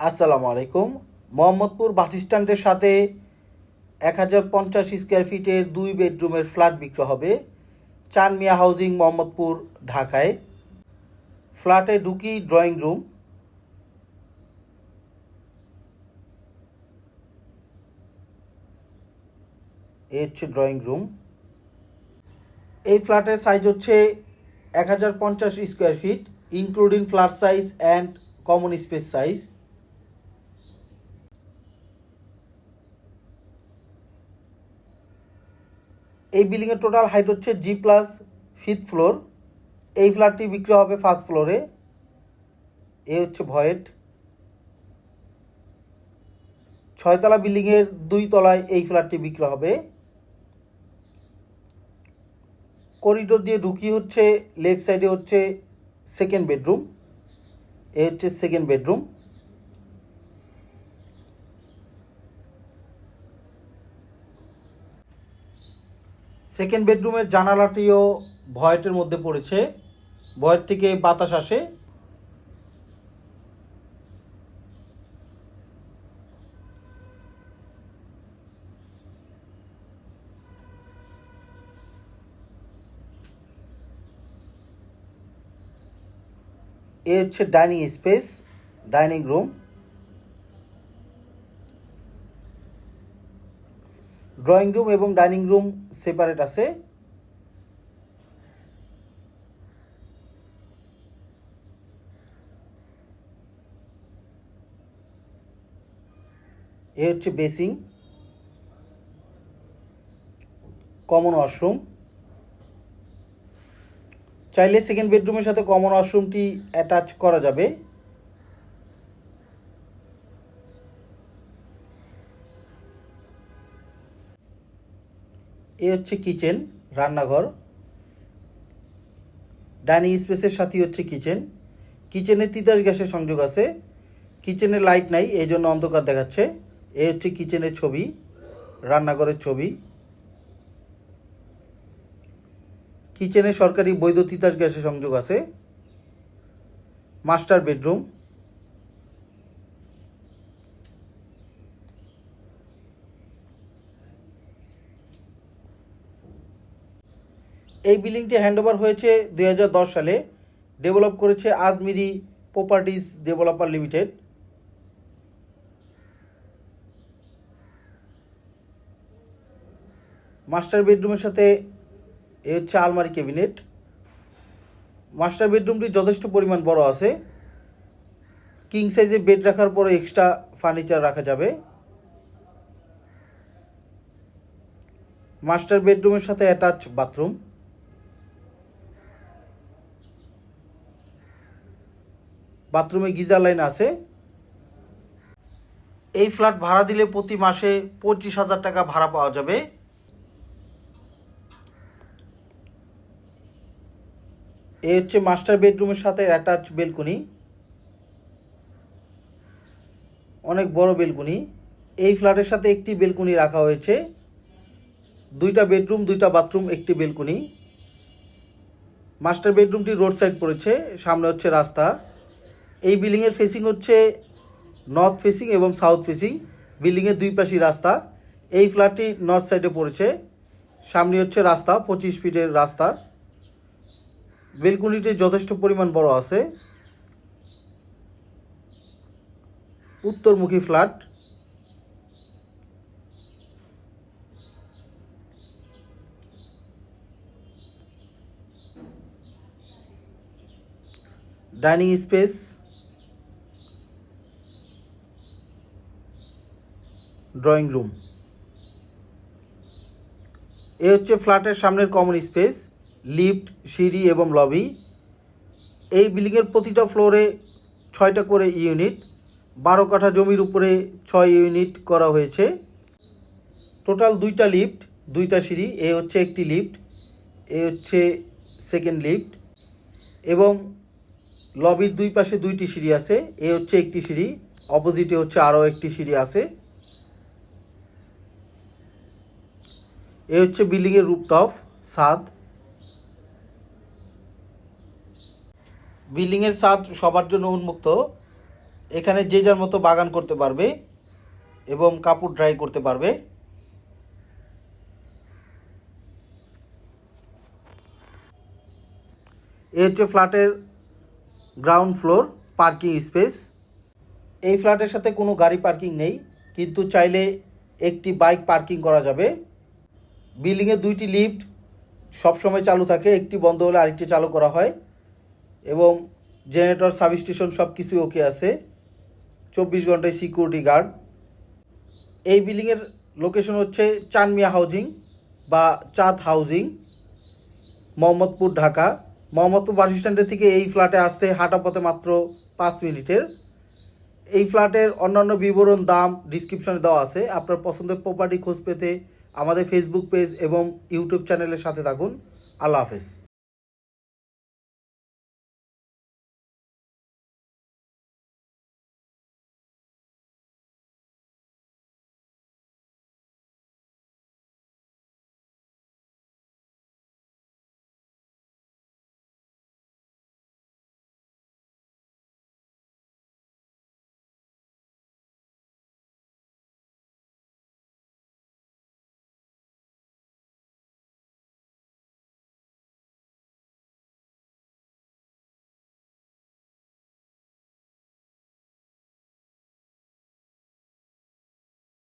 আসসালামু আলাইকুম। মোহাম্মদপুর বাস স্ট্যান্ডের সাথে এক হাজার পঞ্চাশ স্কোয়ার ফিটের দুই বেডরুমের ফ্ল্যাট বিক্রি হবে। চান মিয়া হাউজিং মোহাম্মদপুর, ঢাকায়। ফ্ল্যাটে ঢুকি ড্রয়িং রুম এ হচ্ছে ড্রয়িং রুম এই ফ্ল্যাটের সাইজ হচ্ছে এক হাজার পঞ্চাশ square feet including flat size and common space size এই বিল্ডিংয়ের টোটাল হাইট হচ্ছে জি প্লাস ফিফথ ফ্লোর এই ফ্ল্যাটটি বিক্রি হবে ফার্স্ট ফ্লোরে এ হচ্ছে ভয়েট ছয়তলা বিল্ডিংয়ের দুই তলায় এই ফ্ল্যাটটি বিক্রি হবে। করিডোর দিয়ে ঢুকি হচ্ছে লেফট সাইডে হচ্ছে সেকেন্ড বেডরুম এ হচ্ছে সেকেন্ড বেডরুম সেকেন্ড বেডরুমের জানালাটিও ভয়েটের মধ্যে পড়েছে। ভয়েট থেকে বাতাস আসে। এ হচ্ছে dining space dining room drawing room এবং ডাইনিং রুম সেপারেট আছে। এ হচ্ছে বেসিং কমন ওয়াশরুম। চাইলে সেকেন্ড বেডরুমের সাথে কমন ওয়াশরুমটি অ্যাটাচ করা যাবে। এ হচ্ছে কিচেন, রান্নাঘর। ডাইনিং স্পেসের সাথেই হচ্ছে কিচেন। কিচেনে তিতাস গ্যাসের সংযোগ আছে। কিচেনে লাইট নাই এই জন্য অন্ধকার দেখাচ্ছে। এ হচ্ছে কিচেনের ছবি, রান্নাঘরের ছবি। কিচেনে সরকারি বৈধ তিতাস গ্যাসের সংযোগ আছে। Master bedroom. এই বিল্ডিংটি হ্যান্ডওভার হয়েছে দু হাজার দশ সালে। ডেভেলপ করেছে Azmiri properties developer limited. Master বেডরুমের সাথে এ হচ্ছে আলমারি ক্যাবিনেট। মাস্টার বেডরুমটি যথেষ্ট পরিমাণ বড় আছে। কিং সাইজে বেড রাখার পরে এক্সট্রা ফার্নিচার রাখা যাবে। মাস্টার বেডরুমের সাথে অ্যাটাচ বাথরুম। বাথরুমে গিজার লাইন আছে। এই ফ্ল্যাট ভাড়া দিলে প্রতি মাসে পঁচিশ হাজার টাকা ভাড়া পাওয়া যাবে। এ হচ্ছে মাস্টার বেডরুমের সাথে অ্যাটাচ বেলকুনি। অনেক বড় বেলকুনি। এই ফ্ল্যাটের সাথে একটি বেলকুনি রাখা হয়েছে। দুইটা বেডরুম, দুইটা বাথরুম, একটি বেলকুনি। মাস্টার বেডরুমটি রোড সাইড পড়েছে, সামনে হচ্ছে রাস্তা। এই বিল্ডিংয়ের ফেসিং হচ্ছে নর্থ ফেসিং এবং সাউথ ফেসিং বিল্ডিংয়ের দুই পাশেই রাস্তা। এই ফ্ল্যাটটি নর্থ সাইডে পড়েছে। সামনে হচ্ছে রাস্তা, পঁচিশ ফিটের রাস্তা। বেলকুনিটি যথেষ্ট পরিমাণ বড় আছে। উত্তরমুখী flat dining space drawing room. এ হচ্ছে ফ্ল্যাটের সামনের কমন স্পেস, লিফট, সিঁড়ি এবং লবি। এই বিল্ডিংয়ের প্রতিটা ফ্লোরে ছয়টা করে ইউনিট, বারো কাঠা জমির উপরে ছয় ইউনিট করা হয়েছে। টোটাল দুইটা লিফট, দুইটা সিঁড়ি, এ হচ্ছে একটি লিফট, এ হচ্ছে সেকেন্ড লিফট এবং লবির দুই পাশে দুইটি সিঁড়ি আছে, এ হচ্ছে একটি সিঁড়ি, অপোজিটে হচ্ছে আরও একটি সিঁড়ি আছে। এ হচ্ছে বিল্ডিংয়ের রূপটপ ছাদ। বিল্ডিংয়ের ছাদ সবার জন্য উন্মুক্ত। এখানে যে যার মতো বাগান করতে পারবে এবং কাপড় ড্রাই করতে পারবে। এ হচ্ছে ফ্ল্যাটের গ্রাউন্ড ফ্লোর, পার্কিং স্পেস। এই ফ্ল্যাটের সাথে কোনো গাড়ি পার্কিং নেই, কিন্তু চাইলে একটি বাইক পার্কিং করা যাবে। বিল্ডিংয়ে দুইটি লিফট সবসময় চালু থাকে, একটি বন্ধ হলে আরেকটি চালু করা হয় এবং জেনারেটর সাব স্টেশন সব কিছুই ওকে আছে। চব্বিশ ঘন্টায় সিকিউরিটি গার্ড। এই বিল্ডিংয়ের লোকেশন হচ্ছে চানমিয়া হাউজিং বা চাঁদ হাউজিং, মোহাম্মদপুর, ঢাকা। মোহাম্মদপুর বাস স্ট্যান্ডের থেকে এই ফ্ল্যাটে আসতে হাঁটা পথে মাত্র পাঁচ মিনিটের। এই ফ্ল্যাটের অন্যান্য বিবরণ দাম ডিসক্রিপশনে দেওয়া আছে। আপনার পছন্দের প্রপার্টি খোঁজ পেতে আমাদের ফেসবুক পেজ এবং ইউটিউব চ্যানেলের সাথে থাকুন। আল্লাহ হাফেজ।